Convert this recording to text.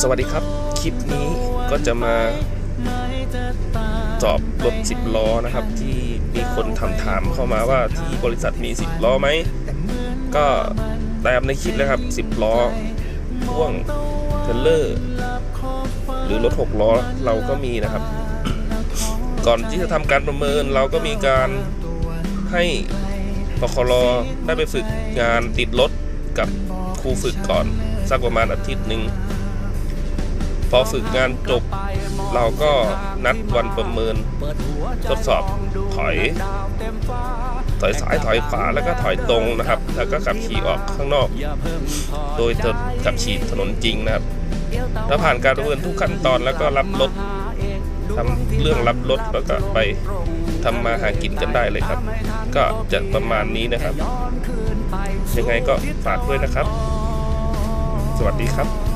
สวัสดีครับ คลิปนี้ก็จะมาสอบรถ10 ล้อนะครับ ที่มีคนถามถามเข้ามาว่าที่บริษัทมี 10 ล้อไหม ก็ตามในคลิปเลยครับ 10 ล้อพ่วงเทเลอร์หรือรถ 6 ล้อเราก็มีนะครับ ก่อนที่จะทำการประเมินเราก็มีการให้ปคลได้ไปฝึกงานติดรถกับครูฝึกก่อน สักประมาณอาทิตย์หนึ่งพอฝึกงานจบ เราก็นัดวันประเมิน ทดสอบถอย ถอยซ้ายถอยขวาแล้วก็ถอยตรงนะครับ แล้วก็ขับขี่ออกข้างนอก โดยขับขี่ถนนจริงนะครับ ถ้าผ่านการประเมินทุกขั้นตอนแล้วก็รับรถทำเรื่องรับรถแล้วก็ไปทำมาหากินกันได้เลยครับ ก็จะประมาณนี้นะครับ ยังไงก็ฝากด้วยนะครับ สวัสดีครับ